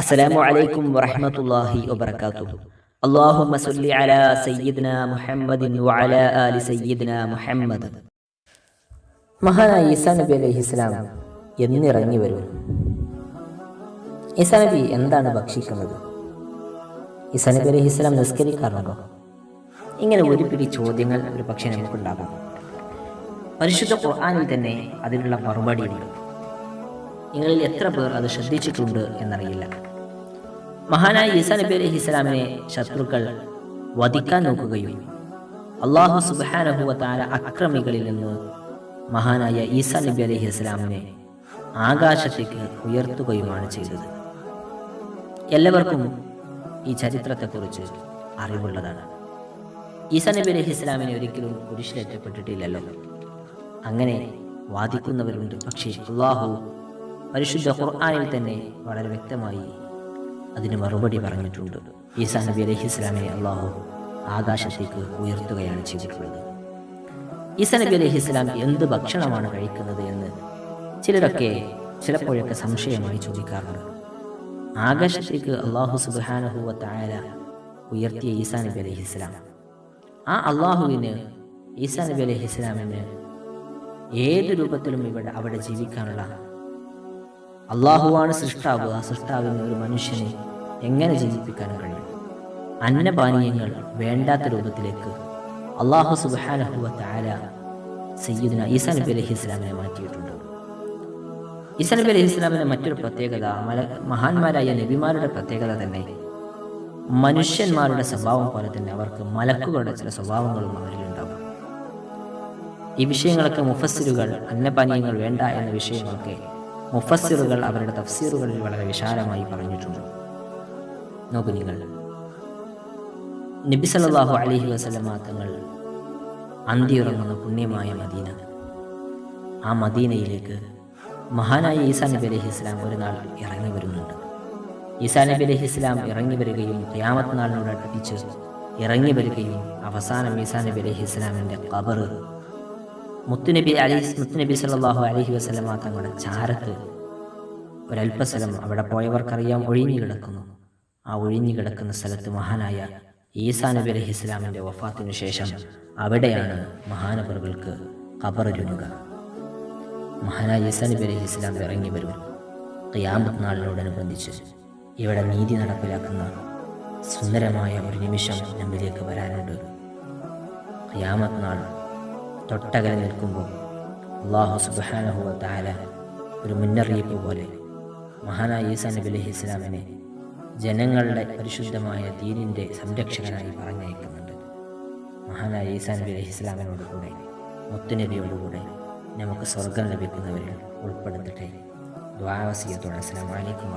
അസ്സലാമു അലൈക്കും വറഹ്മത്തുള്ളാഹി വബറകാതുഹു. അല്ലാഹുമ്മ സല്ലി അലാ സയ്യിദ്ന മുഹമ്മദിൻ വഅലാ ആലി സയ്യിദ്ന മുഹമ്മദ്. മഹാനായ ഈസാ നബി അലൈഹിസ്സലാം എന്നിറങ്ങി വരും. ഈസാ നബി എന്താണ് ഭക്ഷിക്കുന്നത്? ഈസാ നബി അലൈഹിസ്സലാം നിസ്കരിക്കാറുണ്ടോ? ഇങ്ങനെ ഒരു പിടി ചോദ്യങ്ങൾ ഒരു പക്ഷേ നമുക്കുണ്ടാകാം. പരിശുദ്ധ ഖുർആനിൽ തന്നെ അതിനുള്ള മറുപടിയുണ്ട്. നിങ്ങളിൽ എത്ര പേർ അത് ശ്രദ്ധിച്ചിട്ടുണ്ട് എന്നറിയില്ല. മഹാനായ ഈസാ നബി അലൈഹി ഇസ്ലാമിനെ ശത്രുക്കൾ വധിക്കാൻ നോക്കുകയും അള്ളാഹു സുബാനഹുവ അക്രമികളിൽ നിന്ന് മഹാനായ ഈസാ നബി അലൈഹി ഇസ്ലാമിനെ ആകാശത്തേക്ക് ഉയർത്തുകയുമാണ് ചെയ്തത്. എല്ലാവർക്കും ഈ ചരിത്രത്തെക്കുറിച്ച് അറിവുള്ളതാണ്. ഈസാ നബി അലൈഹി ഇസ്ലാമിനെ ഒരിക്കലും കുരിശിലേറ്റപ്പെട്ടിട്ടില്ലല്ലോ. അങ്ങനെ വാദിക്കുന്നവരുണ്ട്. പക്ഷേ അള്ളാഹു പരിശുദ്ധ ഖുർആാനിൽ തന്നെ വളരെ വ്യക്തമായി അതിന് മറുപടി പറഞ്ഞിട്ടുണ്ട്. ഈസാ നബി അലഹി ഇസ്ലാമിനെ അള്ളാഹു ആകാശത്തേക്ക് ഉയർത്തുകയാണ് ചെയ്തിട്ടുള്ളത്. ഈസാ നബി അലഹി ഇസ്ലാം എന്ത് ഭക്ഷണമാണ് കഴിക്കുന്നത് എന്ന് ചിലരൊക്കെ ചിലപ്പോഴൊക്കെ സംശയമായി ചോദിക്കാറുണ്ട്. ആകാശത്തേക്ക് അള്ളാഹു സുബാനഹുവ ഉയർത്തിയ ഈസാ നബി അലഹി ഇസ്ലാം ആ അള്ളാഹുവിന് ഈസാ നബി അലഹി ഇസ്ലാമിന് ഏത് രൂപത്തിലും ഇവിടെ അവിടെ ജീവിക്കാനുള്ള അള്ളാഹുവാണ് സൃഷ്ടാവ്. ആ സൃഷ്ടാവിന് ഒരു മനുഷ്യനെ എങ്ങനെ ജീവിപ്പിക്കാൻ കഴിയും? അന്നപാനീയങ്ങൾ വേണ്ടാത്ത രൂപത്തിലേക്ക് അള്ളാഹു സുബാനഹുവ താര സയ്യിദിന ഈസാ നബി അലഹി ഇസ്ലാമിനെ മാറ്റിയിട്ടുണ്ട്. ഈസാ നബി അലഹി ഇസ്ലാമിന്റെ മറ്റൊരു പ്രത്യേകത മല മഹാന്മാരായ നബിമാരുടെ പ്രത്യേകത തന്നെ മനുഷ്യന്മാരുടെ സ്വഭാവം പോലെ തന്നെ അവർക്ക് മലക്കുകളുടെ ചില സ്വഭാവങ്ങളും അവരിലുണ്ടാകും ഈ വിഷയങ്ങളൊക്കെ മുഫസ്സിറുകൾ അന്നപാനീയങ്ങൾ വേണ്ട എന്ന വിഷയങ്ങളൊക്കെ മുഫസ്സിറുകൾ അവരുടെ തഫ്സീറുകളിൽ വളരെ വിശാലമായി പറഞ്ഞിട്ടുണ്ട്. നോക്കൂ നിങ്ങൾ. നബി സല്ലല്ലാഹു അലൈഹി വസല്ലമ തങ്ങൾ അന്തിയുറങ്ങുന്ന പുണ്യമായ മദീന. ആ മദീനയിലേക്ക് മഹാനായ ഈസാ നബി അലൈഹി ഇസ്ലാം ഒരു നാൾ ഇറങ്ങി വരുന്നുണ്ട്. ഈസാ നബി അലൈഹി ഇസ്ലാം ഇറങ്ങി വരികയും ഖിയാമത്ത് നാളിനോട് അടുപ്പിച്ച് ഇറങ്ങി വരികയും അവസാനം ഈസാ നബി അലൈഹി ഇസ്ലാമിന്റെ ഖബർ മുത്തുനബി അലി മുത്തുനബി സല്ലാഹു അലഹി വസ്ലമ തങ്ങളുടെ ചാരത്ത് ഒരല്പസ്ഥലം അവിടെ പോയവർക്കറിയാം ഒഴിഞ്ഞു കിടക്കുന്നു. ആ ഒഴിഞ്ഞു കിടക്കുന്ന സ്ഥലത്ത് മഹാനായ ഈസാ നബി അലഹി ഇസ്ലാമിന്റെ വഫാത്തിനു ശേഷം അവിടെയാണ് മഹാനവറുകൾക്ക് കബറൊരുങ്ങുക മഹാനായ ഈസാ നബി അലഹി ഇസ്ലാം ഇറങ്ങി വരും. ഖിയാമത്ത് നാളിനോടനുബന്ധിച്ച് ഇവിടെ നീതി നടപ്പിലാക്കുന്ന സുന്ദരമായ ഒരു നിമിഷം നമ്മിലേക്ക് വരാനുണ്ട്. ഖിയാമത്ത് നാൾ തൊട്ടകലെ നിൽക്കുമ്പോൾ അള്ളാഹു സുബാനഹുവ താല ഒരു മുന്നറിയിപ്പ് പോലെ മഹാനായ ഈസാ നബി അലഹി ഇസ്ലാമിനെ ജനങ്ങളുടെ പരിശുദ്ധമായ ദീനിന്റെ സംരക്ഷകനായി പറഞ്ഞയക്കുന്നുണ്ട്. മഹാനായ ഈസാ നബി അലഹി ഇസ്ലാമിനോട് കൂടെ മുത്തുനബിയോടുകൂടെ നമുക്ക് സ്വർഗം ലഭിക്കുന്നവരിൽ ഉൾപ്പെടുത്തട്ടെ. ദ്വാവസിയത്തോടെ അസ്സാം വലൈക്കും